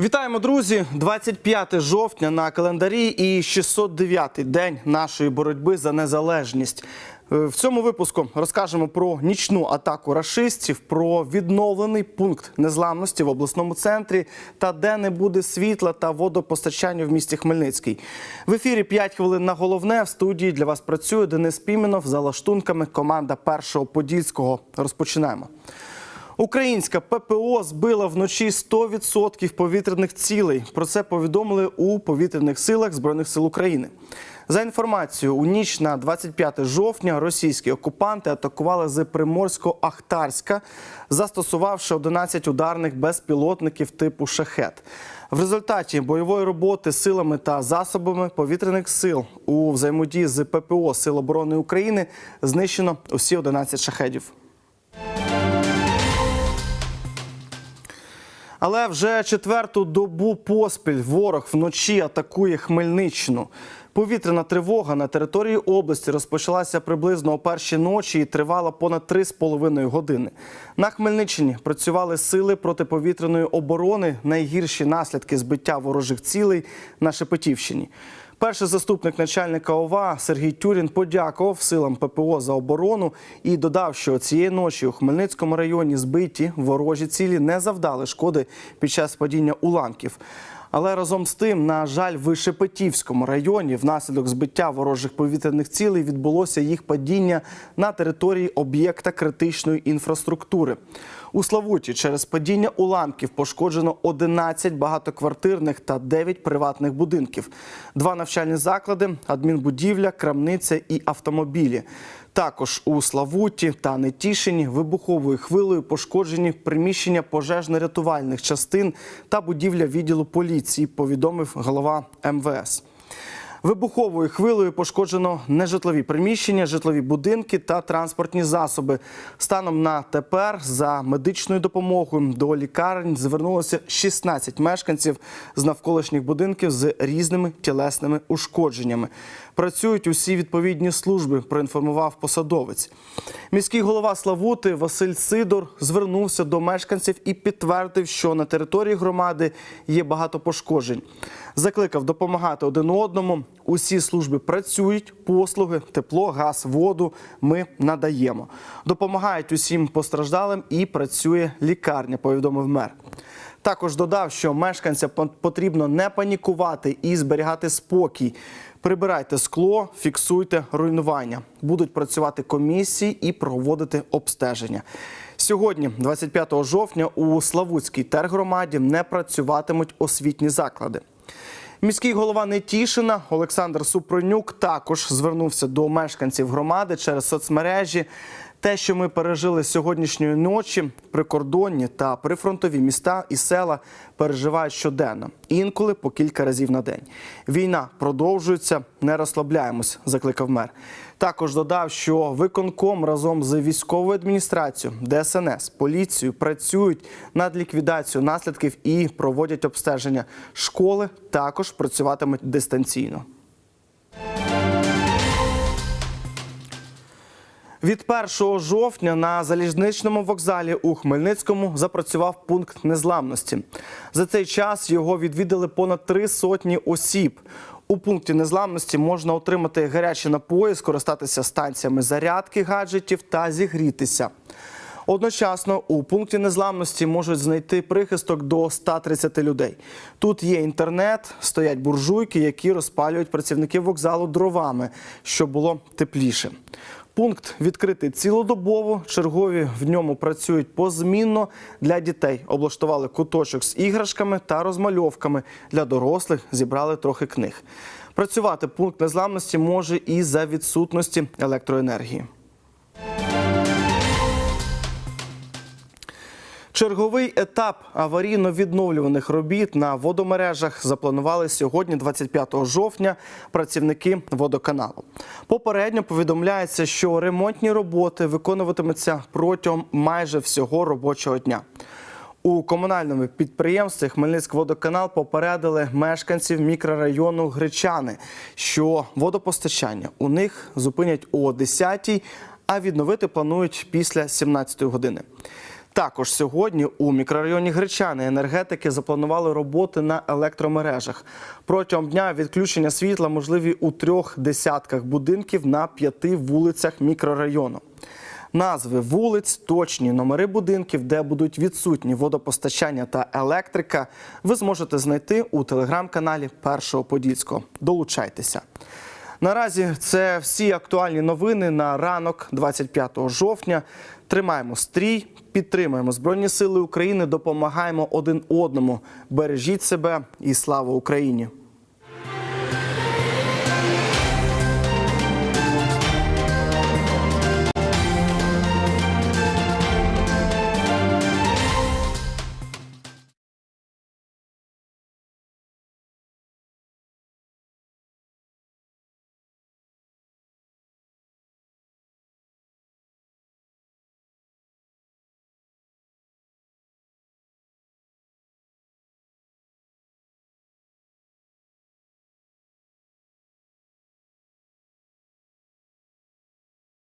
Вітаємо, друзі! 25 жовтня на календарі і 609-й день нашої боротьби за незалежність. Е, В цьому випуску розкажемо про нічну атаку рашистів, про відновлений пункт незламності в обласному центрі та де не буде світла та водопостачання в місті Хмельницький. В ефірі 5 хвилин на головне. В студії для вас працює Денис Піменов за лаштунками команда першого подільського. Розпочинаємо. Українська ППО збила вночі 100% повітряних цілей. Про це повідомили у повітряних силах Збройних сил України. За інформацією, у ніч на 25 жовтня російські окупанти атакували з Приморсько-Ахтарська, застосувавши 11 ударних безпілотників типу шахет. В результаті бойової роботи силами та засобами повітряних сил у взаємодії з ППО Сил оборони України знищено усі 11 шахедів. Але вже четверту добу поспіль ворог вночі атакує Хмельниччину. Повітряна тривога на території області розпочалася приблизно о першій ночі і тривала понад 3,5 години. На Хмельниччині працювали сили протиповітряної оборони. Найгірші наслідки збиття ворожих цілей на Шепетівщині. Перший заступник начальника ОВА Сергій Тюрін подякував силам ППО за оборону і додав, що цієї ночі у Хмельницькому районі збиті ворожі цілі не завдали шкоди під час падіння уламків. Але разом з тим, на жаль, в Шепетівському районі внаслідок збиття ворожих повітряних цілей відбулося їх падіння на території об'єкта критичної інфраструктури. У Славуті через падіння уламків пошкоджено 11 багатоквартирних та 9 приватних будинків, два навчальні заклади, адмінбудівля, крамниця і автомобілі. Також у Славуті та Нетішині вибуховою хвилею пошкоджені приміщення пожежно-рятувальних частин та будівля відділу поліції, повідомив голова МВС. Вибуховою хвилею пошкоджено нежитлові приміщення, житлові будинки та транспортні засоби. Станом на тепер за медичною допомогою до лікарень звернулося 16 мешканців з навколишніх будинків з різними тілесними ушкодженнями. Працюють усі відповідні служби, проінформував посадовець. Міський голова Славути Василь Сидор звернувся до мешканців і підтвердив, що на території громади є багато пошкоджень. Закликав допомагати один одному. Усі служби працюють, послуги, тепло, газ, воду ми надаємо. Допомагають усім постраждалим і працює лікарня, повідомив мер. Також додав, що мешканцям потрібно не панікувати і зберігати спокій. Прибирайте скло, фіксуйте руйнування. Будуть працювати комісії і проводити обстеження. Сьогодні, 25 жовтня, у Славутській тергромаді не працюватимуть освітні заклади. Міський голова Нетішина Олександр Супронюк також звернувся до мешканців громади через соцмережі. Те, що ми пережили сьогоднішньої ночі, прикордонні та прифронтові міста і села переживають щоденно, інколи по кілька разів на день. Війна продовжується, не розслабляємось, закликав мер. Також додав, що виконком разом з військовою адміністрацією, ДСНС, поліцією працюють над ліквідацією наслідків і проводять обстеження. Школи також працюватимуть дистанційно. Від 1 жовтня на залізничному вокзалі у Хмельницькому запрацював пункт незламності. За цей час його відвідали понад три сотні осіб. У пункті незламності можна отримати гарячі напої, скористатися станціями зарядки гаджетів та зігрітися. Одночасно у пункті незламності можуть знайти прихисток до 130 людей. Тут є інтернет, стоять буржуйки, які розпалюють працівники вокзалу дровами, щоб було тепліше. Пункт відкритий цілодобово. Чергові в ньому працюють позмінно для дітей. Облаштували куточок з іграшками та розмальовками. Для дорослих зібрали трохи книг. Працювати пункт незламності може і за відсутності електроенергії. Черговий етап аварійно-відновлюваних робіт на водомережах запланували сьогодні, 25 жовтня, працівники водоканалу. Попередньо повідомляється, що ремонтні роботи виконуватимуться протягом майже всього робочого дня. У комунальному підприємстві Хмельницькводоканал попередили мешканців мікрорайону Гречани, що водопостачання у них зупинять о 10-й, а відновити планують після 17-ї години. Також сьогодні у мікрорайоні Гречани енергетики запланували роботи на електромережах. Протягом дня відключення світла можливі у трьох десятках будинків на п'яти вулицях мікрорайону. Назви вулиць, точні номери будинків, де будуть відсутні водопостачання та електрика, ви зможете знайти у телеграм-каналі Першого Подільського. Долучайтеся. Наразі це всі актуальні новини на ранок 25 жовтня. Тримаємо стрій, підтримуємо Збройні Сили України, допомагаємо один одному. Бережіть себе і слава Україні!